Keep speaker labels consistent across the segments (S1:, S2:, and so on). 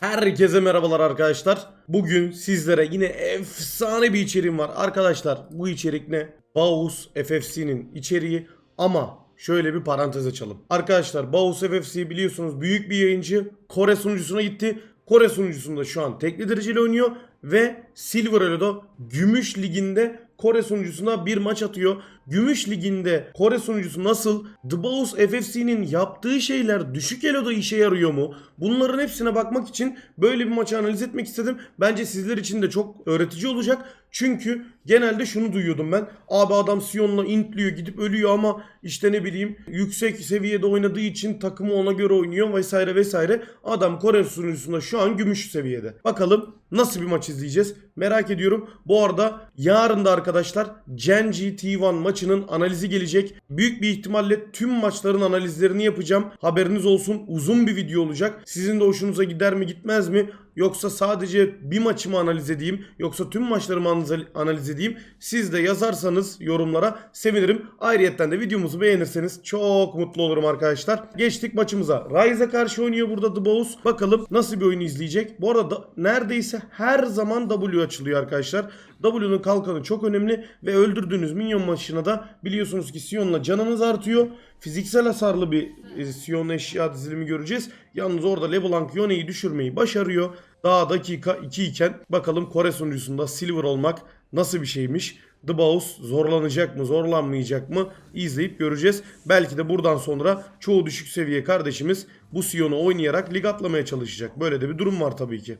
S1: Herkese merhabalar arkadaşlar. Bugün sizlere yine efsane bir içeriğim var. Arkadaşlar bu içerik ne? Baus FFC'nin içeriği ama şöyle bir parantez açalım. Arkadaşlar Baus FFC biliyorsunuz büyük bir yayıncı. Kore sunucusuna gitti. Kore sunucusunda şu an tekli dereceli oynuyor ve Silver Elo'da Gümüş Ligi'nde Kore sunucusuna bir maç atıyor. Gümüş Ligi'nde Kore sunucusu nasıl? The Boss FFC'nin yaptığı şeyler düşük eloda işe yarıyor mu? Bunların hepsine bakmak için böyle bir maçı analiz etmek istedim. Bence sizler için de çok öğretici olacak. Çünkü genelde şunu duyuyordum ben. Abi adam Sion'la intliyor gidip ölüyor ama işte ne bileyim yüksek seviyede oynadığı için takımı ona göre oynuyor vesaire vesaire. Adam Kore sunucusunda şu an gümüş seviyede. Bakalım nasıl bir maç izleyeceğiz merak ediyorum. Bu arada yarın da arkadaşlar Genji T1 maçının analizi gelecek. Büyük bir ihtimalle tüm maçların analizlerini yapacağım. Haberiniz olsun uzun bir video olacak. Sizin de hoşunuza gider mi gitmez mi? Yoksa sadece bir maçımı analiz edeyim yoksa tüm maçlarımı analiz- edeyim. Siz de yazarsanız yorumlara sevinirim. Ayrıyetten de videomuzu beğenirseniz çok mutlu olurum arkadaşlar. Geçtik maçımıza. Ryze'e karşı oynuyor burada The Boss. Bakalım nasıl bir oyun izleyecek. Bu arada da- neredeyse her zaman W açılıyor arkadaşlar. W'nun kalkanı çok önemli ve öldürdüğünüz minyon maçına da biliyorsunuz ki Sion'la canınız artıyor. Fiziksel hasarlı bir e, Sion eşya dizilimi göreceğiz. Yalnız orada LeBlanc Yone'yi düşürmeyi başarıyor. Daha dakika 2 iken bakalım Kore sunucusunda Silver olmak nasıl bir şeymiş. The Boss zorlanacak mı zorlanmayacak mı izleyip göreceğiz. Belki de buradan sonra çoğu düşük seviye kardeşimiz bu Sion'u oynayarak lig atlamaya çalışacak. Böyle de bir durum var tabii ki.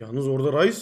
S1: Yalnız orada Rice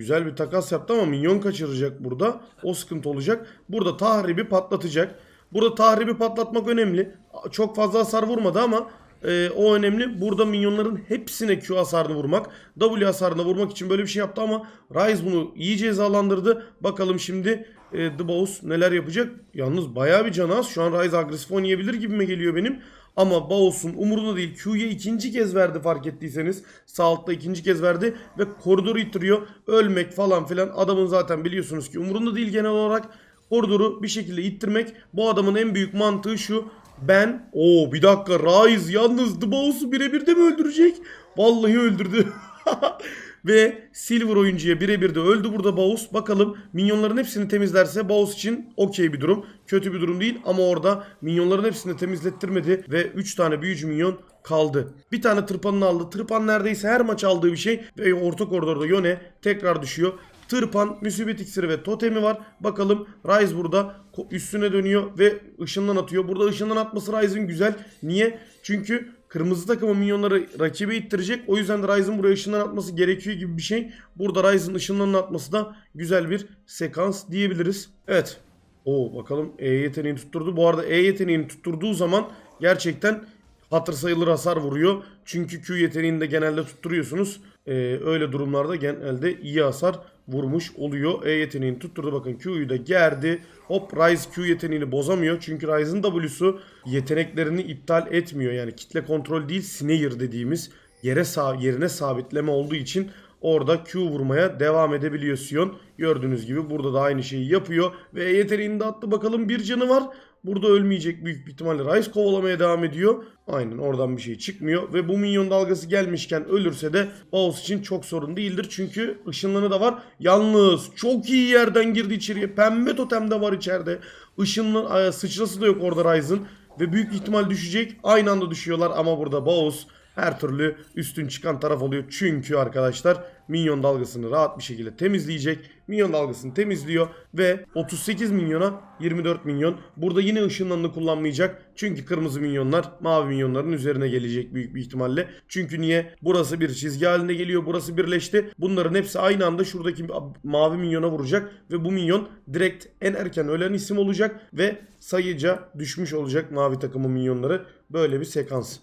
S1: Güzel bir takas yaptı ama minyon kaçıracak burada. O sıkıntı olacak. Burada tahribi patlatacak. Burada tahribi patlatmak önemli. Çok fazla hasar vurmadı ama e, o önemli. Burada minyonların hepsine Q hasarını vurmak. W hasarını vurmak için böyle bir şey yaptı ama Ryze bunu iyi cezalandırdı. Bakalım şimdi e, The Boss neler yapacak. Yalnız bayağı bir canı az. Şu an Ryze agresif oynayabilir gibime geliyor benim. Ama Baos'un umurunda değil. Q'ya ikinci kez verdi fark ettiyseniz. Sağ altta ikinci kez verdi ve koridoru ittiriyor. Ölmek falan filan adamın zaten biliyorsunuz ki umurunda değil genel olarak. Koridoru bir şekilde ittirmek. Bu adamın en büyük mantığı şu. Ben o bir dakika Rise yalnız The Boss'u birebir de mi öldürecek? Vallahi öldürdü. Ve Silver oyuncuya birebir de öldü burada Baus. Bakalım minyonların hepsini temizlerse Baus için okey bir durum. Kötü bir durum değil ama orada minyonların hepsini temizlettirmedi ve 3 tane büyücü minyon kaldı. Bir tane tırpanını aldı. Tırpan neredeyse her maç aldığı bir şey ve orta koridorda Yone tekrar düşüyor. Tırpan, müsibet iksiri ve totemi var. Bakalım Ryze burada üstüne dönüyor ve ışından atıyor. Burada ışından atması Ryze'ın güzel. Niye? Çünkü kırmızı takımın minyonları rakibe ittirecek. O yüzden de Ryze'ın buraya ışından atması gerekiyor gibi bir şey. Burada Ryze'ın ışından atması da güzel bir sekans diyebiliriz. Evet. Oo bakalım E yeteneğini tutturdu. Bu arada E yeteneğini tutturduğu zaman gerçekten hatır sayılır hasar vuruyor. Çünkü Q yeteneğini de genelde tutturuyorsunuz. Ee, öyle durumlarda genelde iyi hasar vurmuş oluyor. E yeteneğini tutturdu bakın Q'yu da gerdi. Hop Ryze Q yeteneğini bozamıyor. Çünkü Ryze'ın W'su yeteneklerini iptal etmiyor. Yani kitle kontrol değil snare dediğimiz yere sağ, yerine sabitleme olduğu için orada Q vurmaya devam edebiliyor Sion. Gördüğünüz gibi burada da aynı şeyi yapıyor. Ve E yeteneğini de attı bakalım bir canı var. Burada ölmeyecek büyük bir ihtimalle Rice kovalamaya devam ediyor. Aynen oradan bir şey çıkmıyor. Ve bu minyon dalgası gelmişken ölürse de Baus için çok sorun değildir. Çünkü ışınlanı da var. Yalnız çok iyi yerden girdi içeriye. Pembe totem de var içeride. Işınlı ay, sıçrası da yok orada Ryze'ın. Ve büyük ihtimal düşecek. Aynı anda düşüyorlar ama burada Baus her türlü üstün çıkan taraf oluyor. Çünkü arkadaşlar minyon dalgasını rahat bir şekilde temizleyecek. Minyon dalgasını temizliyor ve 38 milyona 24 milyon. Burada yine ışınlanını kullanmayacak. Çünkü kırmızı minyonlar mavi minyonların üzerine gelecek büyük bir ihtimalle. Çünkü niye? Burası bir çizgi halinde geliyor. Burası birleşti. Bunların hepsi aynı anda şuradaki mavi minyona vuracak ve bu minyon direkt en erken ölen isim olacak ve sayıca düşmüş olacak mavi takımın minyonları. Böyle bir sekans.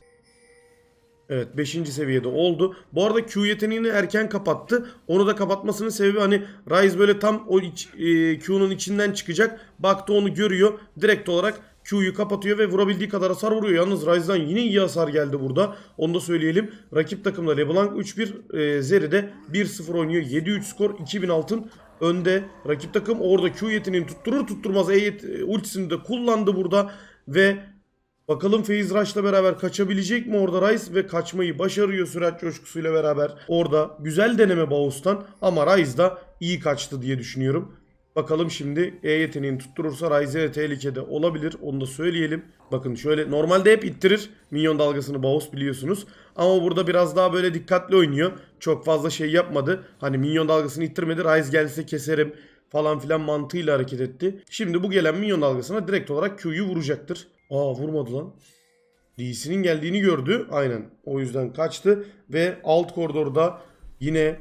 S1: Evet 5. seviyede oldu. Bu arada Q yeteneğini erken kapattı. Onu da kapatmasının sebebi hani Ryze böyle tam o iç, e, Q'nun içinden çıkacak. Baktı onu görüyor. Direkt olarak Q'yu kapatıyor ve vurabildiği kadar hasar vuruyor. Yalnız Ryze'dan yine iyi hasar geldi burada. Onu da söyleyelim. Rakip takımda LeBlanc 3-1, e, Zeri de 1-0 oynuyor. 7-3 skor, 2000 altın önde. Rakip takım orada Q yeteneğini tutturur tutturmaz E yet- ultisini de kullandı burada ve Bakalım Faze Rush'la beraber kaçabilecek mi orada Ryze ve kaçmayı başarıyor sürat coşkusuyla beraber. Orada güzel deneme Baus'tan ama Ryze da iyi kaçtı diye düşünüyorum. Bakalım şimdi E yeteneğini tutturursa Ryze de tehlikede olabilir. Onu da söyleyelim. Bakın şöyle normalde hep ittirir minyon dalgasını Baus biliyorsunuz. Ama burada biraz daha böyle dikkatli oynuyor. Çok fazla şey yapmadı. Hani minyon dalgasını ittirmedi. Ryze gelse keserim falan filan mantığıyla hareket etti. Şimdi bu gelen minyon dalgasına direkt olarak Q'yu vuracaktır. Aa vurmadı lan. DC'nin geldiğini gördü. Aynen. O yüzden kaçtı. Ve alt koridorda yine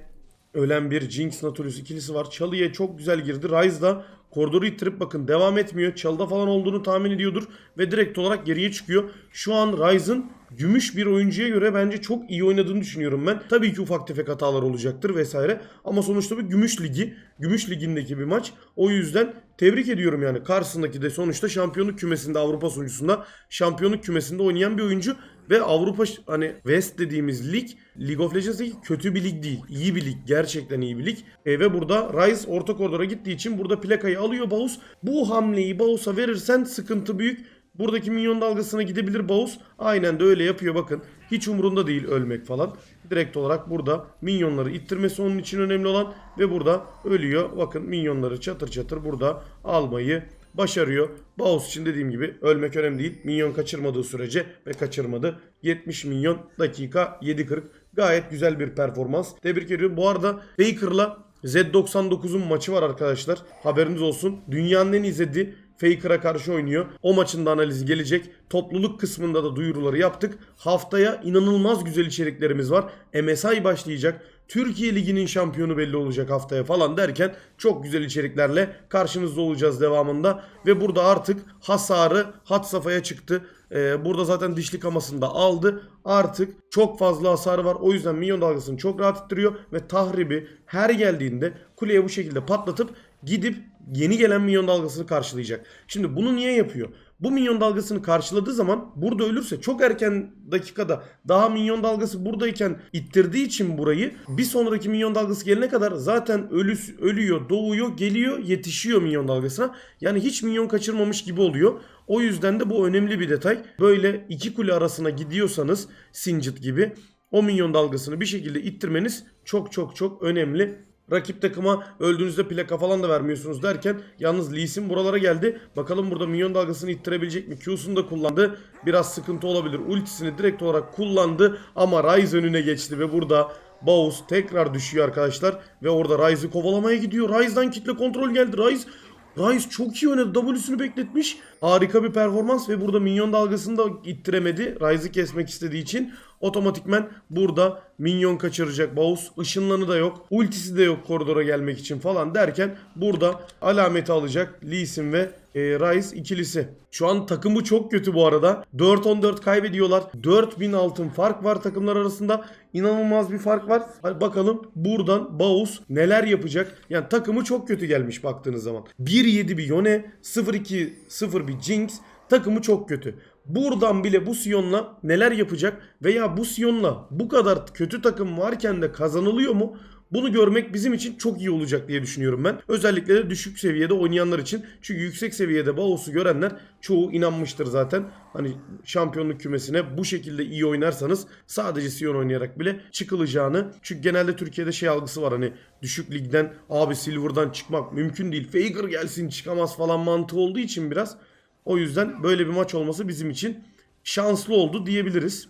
S1: ölen bir Jinx Nautilus ikilisi var. Çalıya çok güzel girdi. Ryze da koridoru ittirip bakın devam etmiyor. Çalıda falan olduğunu tahmin ediyordur. Ve direkt olarak geriye çıkıyor. Şu an Ryze'ın gümüş bir oyuncuya göre bence çok iyi oynadığını düşünüyorum ben. Tabii ki ufak tefek hatalar olacaktır vesaire. Ama sonuçta bir gümüş ligi. Gümüş ligindeki bir maç. O yüzden tebrik ediyorum yani. Karşısındaki de sonuçta şampiyonluk kümesinde Avrupa sunucusunda şampiyonluk kümesinde oynayan bir oyuncu. Ve Avrupa hani West dediğimiz lig League of Legends'daki kötü bir lig değil. İyi bir lig. Gerçekten iyi bir lig. E, ve burada Ryze orta koridora gittiği için burada plakayı alıyor Baus. Bu hamleyi Baus'a verirsen sıkıntı büyük. Buradaki minyon dalgasına gidebilir Baus. Aynen de öyle yapıyor bakın. Hiç umurunda değil ölmek falan. Direkt olarak burada minyonları ittirmesi onun için önemli olan ve burada ölüyor. Bakın minyonları çatır çatır burada almayı başarıyor. Baus için dediğim gibi ölmek önemli değil. Minyon kaçırmadığı sürece ve kaçırmadı. 70 milyon dakika 7.40. Gayet güzel bir performans. Tebrik ediyorum. Bu arada Faker'la Z99'un maçı var arkadaşlar. Haberiniz olsun. Dünyanın en izlediği Faker'a karşı oynuyor. O maçın da analizi gelecek. Topluluk kısmında da duyuruları yaptık. Haftaya inanılmaz güzel içeriklerimiz var. MSI başlayacak. Türkiye Ligi'nin şampiyonu belli olacak haftaya falan derken çok güzel içeriklerle karşınızda olacağız devamında. Ve burada artık hasarı hat safhaya çıktı. Ee, burada zaten dişli kamasını da aldı. Artık çok fazla hasarı var. O yüzden minyon dalgasını çok rahat ittiriyor. Ve tahribi her geldiğinde kuleye bu şekilde patlatıp gidip yeni gelen minyon dalgasını karşılayacak. Şimdi bunu niye yapıyor? Bu minyon dalgasını karşıladığı zaman burada ölürse çok erken dakikada daha minyon dalgası buradayken ittirdiği için burayı bir sonraki minyon dalgası gelene kadar zaten ölü, ölüyor, doğuyor, geliyor, yetişiyor minyon dalgasına. Yani hiç minyon kaçırmamış gibi oluyor. O yüzden de bu önemli bir detay. Böyle iki kule arasına gidiyorsanız Singed gibi o minyon dalgasını bir şekilde ittirmeniz çok çok çok önemli. Rakip takıma öldüğünüzde plaka falan da vermiyorsunuz derken yalnız Lee Sin buralara geldi. Bakalım burada minyon dalgasını ittirebilecek mi? Q'sunu da kullandı. Biraz sıkıntı olabilir. Ultisini direkt olarak kullandı ama Ryze önüne geçti ve burada Baus tekrar düşüyor arkadaşlar. Ve orada Ryze'ı kovalamaya gidiyor. Ryze'dan kitle kontrol geldi. Ryze Ryze çok iyi oynadı. W'sünü bekletmiş. Harika bir performans ve burada minyon dalgasını da ittiremedi. Ryze'ı kesmek istediği için otomatikmen burada minyon kaçıracak Baus. Işınlanı da yok. Ultisi de yok koridora gelmek için falan derken burada alameti alacak Lee Sin ve e, Ryze ikilisi. Şu an takımı çok kötü bu arada. 4-14 kaybediyorlar. 4000 altın fark var takımlar arasında. İnanılmaz bir fark var. Hadi bakalım buradan Baus neler yapacak. Yani takımı çok kötü gelmiş baktığınız zaman. 1-7 bir Yone, 0-2-0 bir Jinx. Takımı çok kötü. Buradan bile bu Sion'la neler yapacak veya bu Sion'la bu kadar kötü takım varken de kazanılıyor mu? Bunu görmek bizim için çok iyi olacak diye düşünüyorum ben. Özellikle de düşük seviyede oynayanlar için. Çünkü yüksek seviyede Baos'u görenler çoğu inanmıştır zaten. Hani şampiyonluk kümesine bu şekilde iyi oynarsanız sadece Sion oynayarak bile çıkılacağını. Çünkü genelde Türkiye'de şey algısı var hani düşük ligden abi Silver'dan çıkmak mümkün değil. Faker gelsin çıkamaz falan mantığı olduğu için biraz. O yüzden böyle bir maç olması bizim için şanslı oldu diyebiliriz.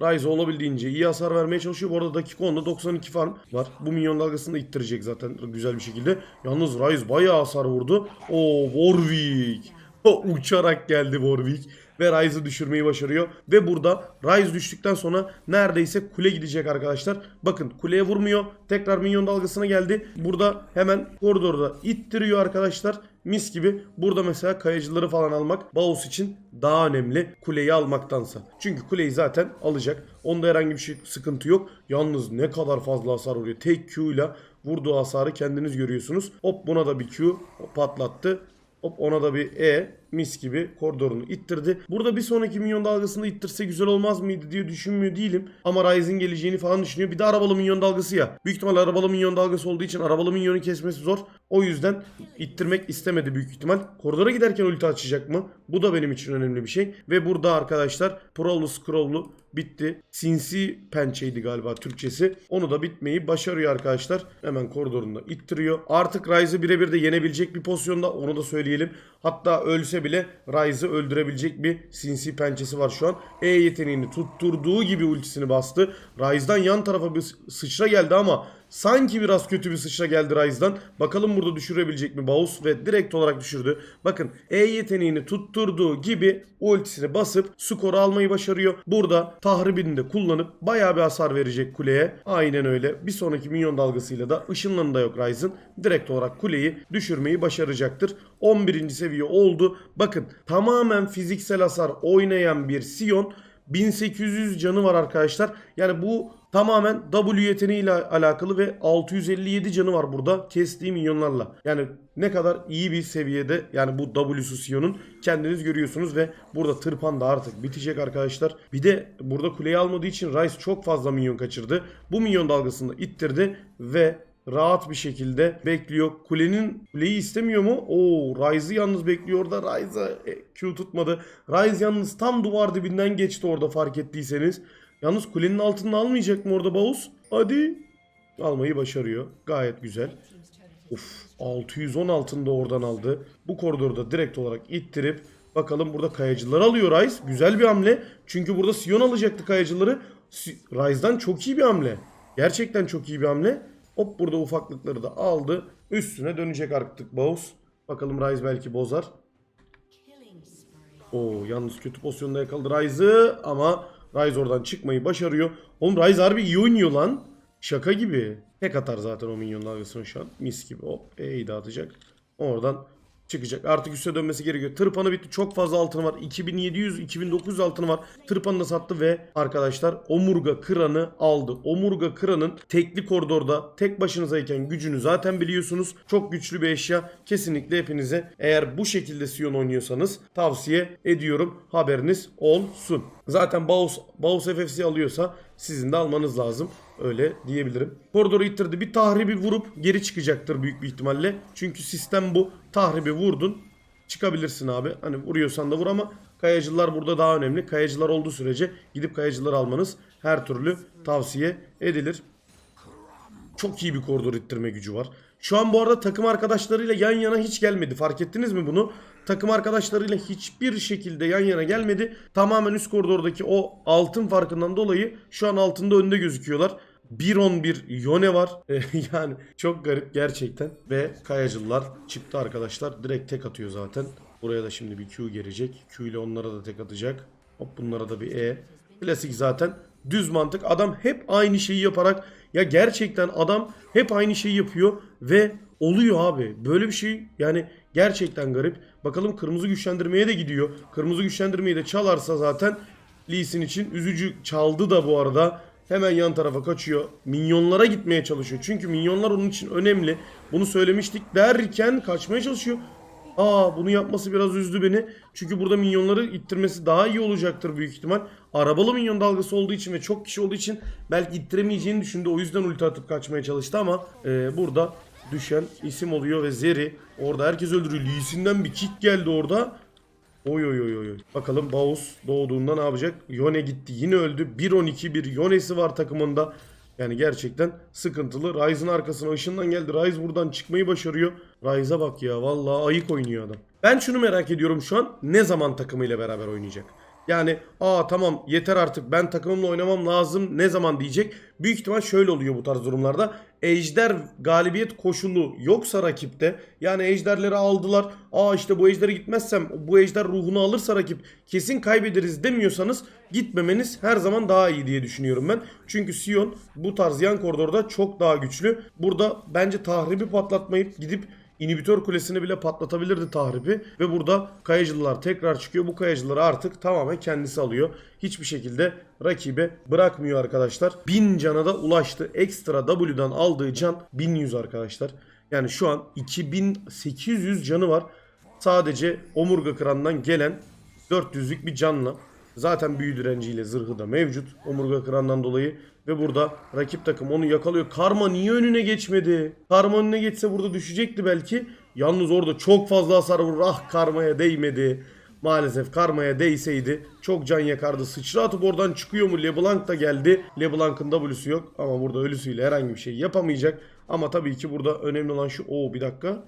S1: Ryze olabildiğince iyi hasar vermeye çalışıyor. Bu arada dakika 10'da 92 farm var. Bu minyon dalgasını da ittirecek zaten güzel bir şekilde. Yalnız Ryze bayağı hasar vurdu. O Warwick. O uçarak geldi Warwick. Ve Ryze'ı düşürmeyi başarıyor. Ve burada Ryze düştükten sonra neredeyse kule gidecek arkadaşlar. Bakın kuleye vurmuyor. Tekrar minyon dalgasına geldi. Burada hemen koridorda ittiriyor arkadaşlar. Mis gibi. Burada mesela kayıcıları falan almak Baus için daha önemli kuleyi almaktansa. Çünkü kuleyi zaten alacak. Onda herhangi bir şey sıkıntı yok. Yalnız ne kadar fazla hasar vuruyor. Tek Q ile vurduğu hasarı kendiniz görüyorsunuz. Hop buna da bir Q patlattı. Hop ona da bir E. mis gibi koridorunu ittirdi. Burada bir sonraki minyon dalgasını ittirse güzel olmaz mıydı diye düşünmüyor değilim. Ama Ryze'in geleceğini falan düşünüyor. Bir de arabalı minyon dalgası ya. Büyük ihtimal arabalı minyon dalgası olduğu için arabalı minyonu kesmesi zor. O yüzden ittirmek istemedi büyük ihtimal. Koridora giderken ulti açacak mı? Bu da benim için önemli bir şey. Ve burada arkadaşlar Prowlu Scroll'lu bitti. Sinsi pençeydi galiba Türkçesi. Onu da bitmeyi başarıyor arkadaşlar. Hemen koridorunda ittiriyor. Artık Ryze'ı birebir de yenebilecek bir pozisyonda onu da söyleyelim. Hatta ölse bile Ryze'ı öldürebilecek bir sinsi pençesi var şu an. E yeteneğini tutturduğu gibi ultisini bastı. Ryze'dan yan tarafa bir sıçra geldi ama Sanki biraz kötü bir sıçra geldi Ryze'dan. Bakalım burada düşürebilecek mi Baus ve direkt olarak düşürdü. Bakın E yeteneğini tutturduğu gibi ultisini basıp skoru almayı başarıyor. Burada tahribini de kullanıp bayağı bir hasar verecek kuleye. Aynen öyle. Bir sonraki minyon dalgasıyla da ışınlanı da yok Ryze'ın. Direkt olarak kuleyi düşürmeyi başaracaktır. 11. seviye oldu. Bakın tamamen fiziksel hasar oynayan bir Sion 1800 canı var arkadaşlar. Yani bu tamamen W yeteneğiyle alakalı ve 657 canı var burada kestiği minyonlarla. Yani ne kadar iyi bir seviyede yani bu W'su Sion'un kendiniz görüyorsunuz ve burada tırpan da artık bitecek arkadaşlar. Bir de burada kuleyi almadığı için Ryze çok fazla minyon kaçırdı. Bu minyon dalgasını ittirdi ve rahat bir şekilde bekliyor. Kulenin kuleyi istemiyor mu? Oo, Ryze'ı yalnız bekliyor orada. Ryze'a e, Q tutmadı. Ryze yalnız tam duvar dibinden geçti orada fark ettiyseniz. Yalnız kulenin altını almayacak mı orada Baus? Hadi. Almayı başarıyor. Gayet güzel. Uf 610 altında oradan aldı. Bu koridorda direkt olarak ittirip bakalım burada kayacıları alıyor Ryze. Güzel bir hamle. Çünkü burada Sion alacaktı kayacıları. Ryze'dan çok iyi bir hamle. Gerçekten çok iyi bir hamle. Hop burada ufaklıkları da aldı. Üstüne dönecek artık Baus. Bakalım Ryze belki bozar. Oo yalnız kötü pozisyonda yakaladı Ryze'ı ama Ryze oradan çıkmayı başarıyor. Oğlum Ryze harbi iyi oynuyor lan. Şaka gibi. Tek atar zaten o minyon dalgasını şu an. Mis gibi hop E'yi de atacak. Oradan çıkacak. Artık üste dönmesi gerekiyor. Tırpanı bitti. Çok fazla altını var. 2700 2900 altını var. Tırpanı da sattı ve arkadaşlar omurga kıranı aldı. Omurga kıranın tekli koridorda tek başınızayken gücünü zaten biliyorsunuz. Çok güçlü bir eşya. Kesinlikle hepinize eğer bu şekilde Sion oynuyorsanız tavsiye ediyorum. Haberiniz olsun. Zaten Baus, Baus FFC alıyorsa sizin de almanız lazım. Öyle diyebilirim. Koridoru ittirdi. Bir tahribi vurup geri çıkacaktır büyük bir ihtimalle. Çünkü sistem bu. Tahribi vurdun. Çıkabilirsin abi. Hani vuruyorsan da vur ama kayacılar burada daha önemli. Kayacılar olduğu sürece gidip kayacıları almanız her türlü tavsiye edilir. Çok iyi bir koridor ittirme gücü var. Şu an bu arada takım arkadaşlarıyla yan yana hiç gelmedi. Fark ettiniz mi bunu? Takım arkadaşlarıyla hiçbir şekilde yan yana gelmedi. Tamamen üst koridordaki o altın farkından dolayı şu an altında önde gözüküyorlar. 1-11 Yone var. E, yani çok garip gerçekten. Ve Kayacılılar çıktı arkadaşlar. Direkt tek atıyor zaten. Buraya da şimdi bir Q gelecek. Q ile onlara da tek atacak. Hop bunlara da bir E. Klasik zaten. Düz mantık. Adam hep aynı şeyi yaparak ya gerçekten adam hep aynı şeyi yapıyor ve oluyor abi. Böyle bir şey yani gerçekten garip. Bakalım kırmızı güçlendirmeye de gidiyor. Kırmızı güçlendirmeyi de çalarsa zaten Lee Sin için üzücü çaldı da bu arada. Hemen yan tarafa kaçıyor. Minyonlara gitmeye çalışıyor. Çünkü minyonlar onun için önemli. Bunu söylemiştik derken kaçmaya çalışıyor. Aa bunu yapması biraz üzdü beni. Çünkü burada minyonları ittirmesi daha iyi olacaktır büyük ihtimal. Arabalı minyon dalgası olduğu için ve çok kişi olduğu için belki ittiremeyeceğini düşündü. O yüzden ulti atıp kaçmaya çalıştı ama e, burada düşen isim oluyor ve Zeri orada herkes öldürüyor. Lee Sin'den bir kick geldi orada. Oy oy oy oy. Bakalım Baus doğduğunda ne yapacak? Yone gitti yine öldü. 1-12 bir Yone'si var takımında. Yani gerçekten sıkıntılı. Ryze'ın arkasına ışından geldi. Ryze buradan çıkmayı başarıyor. Ryze'a bak ya vallahi ayık oynuyor adam. Ben şunu merak ediyorum şu an. Ne zaman takımıyla beraber oynayacak? Yani aa tamam yeter artık ben takımımla oynamam lazım ne zaman diyecek. Büyük ihtimal şöyle oluyor bu tarz durumlarda. Ejder galibiyet koşulu yoksa rakipte yani ejderleri aldılar. Aa işte bu ejdere gitmezsem bu ejder ruhunu alırsa rakip kesin kaybederiz demiyorsanız gitmemeniz her zaman daha iyi diye düşünüyorum ben. Çünkü Sion bu tarz yan koridorda çok daha güçlü. Burada bence tahribi patlatmayıp gidip İnhibitör kulesini bile patlatabilirdi tahribi. Ve burada kayacılar tekrar çıkıyor. Bu kayacıları artık tamamen kendisi alıyor. Hiçbir şekilde rakibe bırakmıyor arkadaşlar. 1000 cana da ulaştı. Ekstra W'dan aldığı can 1100 arkadaşlar. Yani şu an 2800 canı var. sadece omurga kırandan gelen 400'lük bir canla zaten büyü direnciyle zırhı da mevcut omurga kırandan dolayı ve burada rakip takım onu yakalıyor. Karma niye önüne geçmedi? Karma önüne geçse burada düşecekti belki. Yalnız orada çok fazla hasar vurur. Ah karmaya değmedi. Maalesef karmaya değseydi çok can yakardı. Sıçra atıp oradan çıkıyor mu? LeBlanc da geldi. LeBlanc'ın W'su yok ama burada ölüsüyle herhangi bir şey yapamayacak. Ama tabii ki burada önemli olan şu. Oo bir dakika.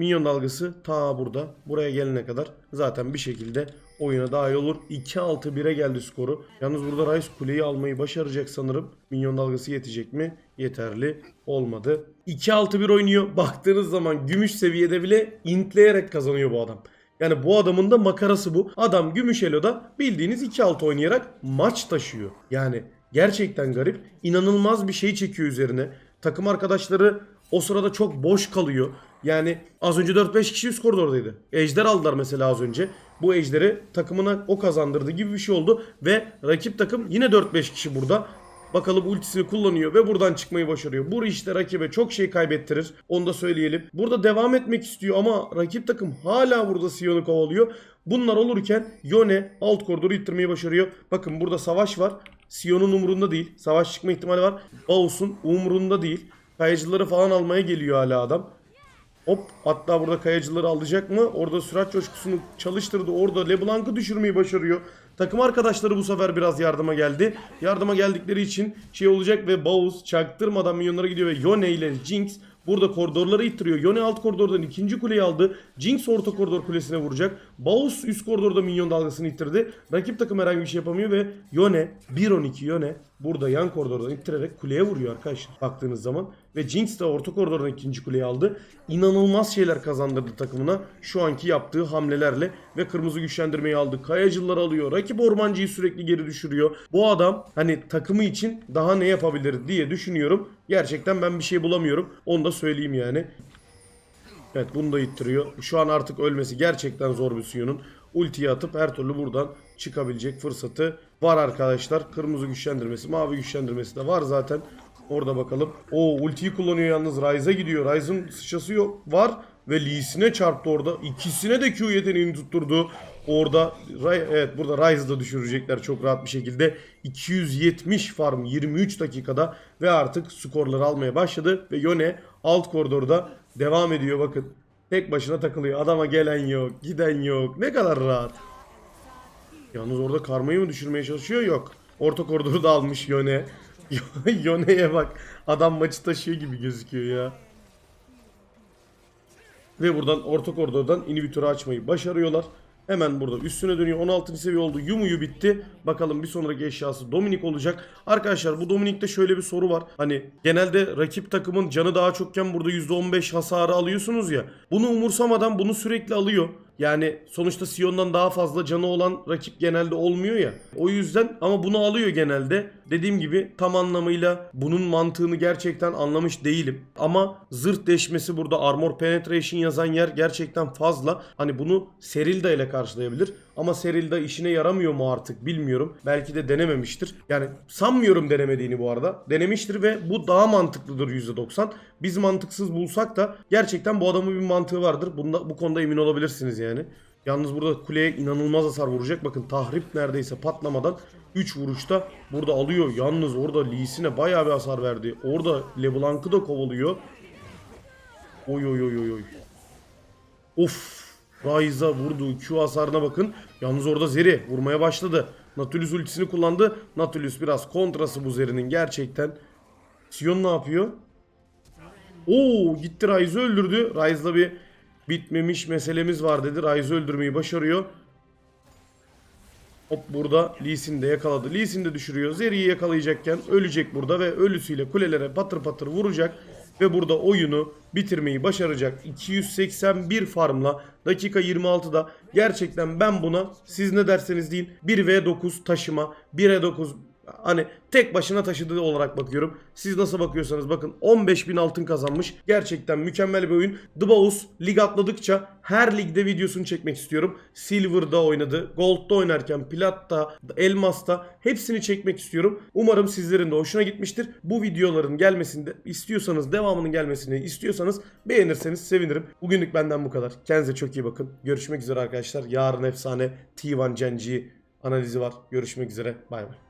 S1: Minyon dalgası ta burada. Buraya gelene kadar zaten bir şekilde oyuna dahil olur. 2-6-1'e geldi skoru. Yalnız burada Rice kuleyi almayı başaracak sanırım. Minyon dalgası yetecek mi? Yeterli olmadı. 2-6-1 oynuyor. Baktığınız zaman gümüş seviyede bile intleyerek kazanıyor bu adam. Yani bu adamın da makarası bu. Adam gümüş eloda bildiğiniz 2-6 oynayarak maç taşıyor. Yani gerçekten garip. İnanılmaz bir şey çekiyor üzerine. Takım arkadaşları o sırada çok boş kalıyor. Yani az önce 4-5 kişi üst koridordaydı. Ejder aldılar mesela az önce. Bu ejderi takımına o kazandırdı gibi bir şey oldu. Ve rakip takım yine 4-5 kişi burada. Bakalım ultisini kullanıyor ve buradan çıkmayı başarıyor. Bu işte rakibe çok şey kaybettirir. Onu da söyleyelim. Burada devam etmek istiyor ama rakip takım hala burada Sion'u kovalıyor. Bunlar olurken Yone alt koridoru ittirmeyi başarıyor. Bakın burada savaş var. Sion'un umurunda değil. Savaş çıkma ihtimali var. Baus'un umurunda değil. Kayıcıları falan almaya geliyor hala adam. Hop hatta burada kayacıları alacak mı? Orada sürat coşkusunu çalıştırdı. Orada LeBlanc'ı düşürmeyi başarıyor. Takım arkadaşları bu sefer biraz yardıma geldi. Yardıma geldikleri için şey olacak ve Baus çaktırmadan milyonlara gidiyor ve Yone ile Jinx burada koridorları ittiriyor. Yone alt koridordan ikinci kuleyi aldı. Jinx orta koridor kulesine vuracak. Baus üst koridorda minyon dalgasını ittirdi. Rakip takım herhangi bir şey yapamıyor ve Yone 1-12 Yone burada yan koridordan ittirerek kuleye vuruyor arkadaşlar baktığınız zaman. Ve Jinx de orta koridordan ikinci kuleyi aldı. İnanılmaz şeyler kazandırdı takımına şu anki yaptığı hamlelerle ve kırmızı güçlendirmeyi aldı. Kayacıları alıyor. Rakip ormancıyı sürekli geri düşürüyor. Bu adam hani takımı için daha ne yapabilir diye düşünüyorum. Gerçekten ben bir şey bulamıyorum. Onu da söyleyeyim yani. Evet bunu da ittiriyor. Şu an artık ölmesi gerçekten zor bir Sion'un. Ultiyi atıp her türlü buradan çıkabilecek fırsatı var arkadaşlar. Kırmızı güçlendirmesi, mavi güçlendirmesi de var zaten. Orada bakalım. O ultiyi kullanıyor yalnız. Ryze'a gidiyor. Ryze'ın sıçrası yok. Var. Ve Lee'sine çarptı orada. İkisine de Q yeteneğini tutturdu. Orada evet burada Ryze'ı da düşürecekler çok rahat bir şekilde. 270 farm 23 dakikada ve artık skorları almaya başladı. Ve Yone alt koridorda devam ediyor bakın. Tek başına takılıyor. Adama gelen yok, giden yok. Ne kadar rahat. Yalnız orada karmayı mı düşürmeye çalışıyor? Yok. Orta koridoru da almış Yone. Yone'ye bak. Adam maçı taşıyor gibi gözüküyor ya. Ve buradan orta koridordan inhibitörü açmayı başarıyorlar. Hemen burada üstüne dönüyor. 16. seviye oldu. Yumuyu bitti. Bakalım bir sonraki eşyası Dominik olacak. Arkadaşlar bu Dominik'te şöyle bir soru var. Hani genelde rakip takımın canı daha çokken burada %15 hasarı alıyorsunuz ya. Bunu umursamadan bunu sürekli alıyor. Yani sonuçta Sion'dan daha fazla canı olan rakip genelde olmuyor ya. O yüzden ama bunu alıyor genelde. Dediğim gibi tam anlamıyla bunun mantığını gerçekten anlamış değilim. Ama zırh deşmesi burada armor penetration yazan yer gerçekten fazla. Hani bunu Serilda ile karşılayabilir. Ama Serilda işine yaramıyor mu artık bilmiyorum. Belki de denememiştir. Yani sanmıyorum denemediğini bu arada. Denemiştir ve bu daha mantıklıdır %90. Biz mantıksız bulsak da gerçekten bu adamın bir mantığı vardır. Bunda, bu konuda emin olabilirsiniz yani. Yalnız burada kuleye inanılmaz hasar vuracak. Bakın tahrip neredeyse patlamadan 3 vuruşta burada alıyor. Yalnız orada Lee'sine bayağı bir hasar verdi. Orada LeBlanc'ı da kovalıyor. Oy oy oy oy oy. Of. Ryze'a vurdu. Q hasarına bakın. Yalnız orada Zeri vurmaya başladı. Nautilus ultisini kullandı. Nautilus biraz kontrası bu Zeri'nin gerçekten. Sion ne yapıyor? Oo gitti Ryze'ı öldürdü. Ryze'la bir bitmemiş meselemiz var dedi. Ryze'ı öldürmeyi başarıyor. Hop burada Lee Sin de yakaladı. Lee Sin de düşürüyor. Zeri'yi yakalayacakken ölecek burada ve ölüsüyle kulelere patır patır vuracak. Ve burada oyunu bitirmeyi başaracak. 281 farmla dakika 26'da gerçekten ben buna siz ne derseniz deyin 1v9 taşıma 1v9 Hani tek başına taşıdığı olarak bakıyorum. Siz nasıl bakıyorsanız bakın 15.000 altın kazanmış. Gerçekten mükemmel bir oyun. The Boss lig atladıkça her ligde videosunu çekmek istiyorum. Silver'da oynadı. Gold'da oynarken, Plat'ta, Elmas'ta hepsini çekmek istiyorum. Umarım sizlerin de hoşuna gitmiştir. Bu videoların gelmesini de istiyorsanız, devamının gelmesini istiyorsanız beğenirseniz sevinirim. Bugünlük benden bu kadar. Kendinize çok iyi bakın. Görüşmek üzere arkadaşlar. Yarın efsane T1 Genji analizi var. Görüşmek üzere. Bay bay.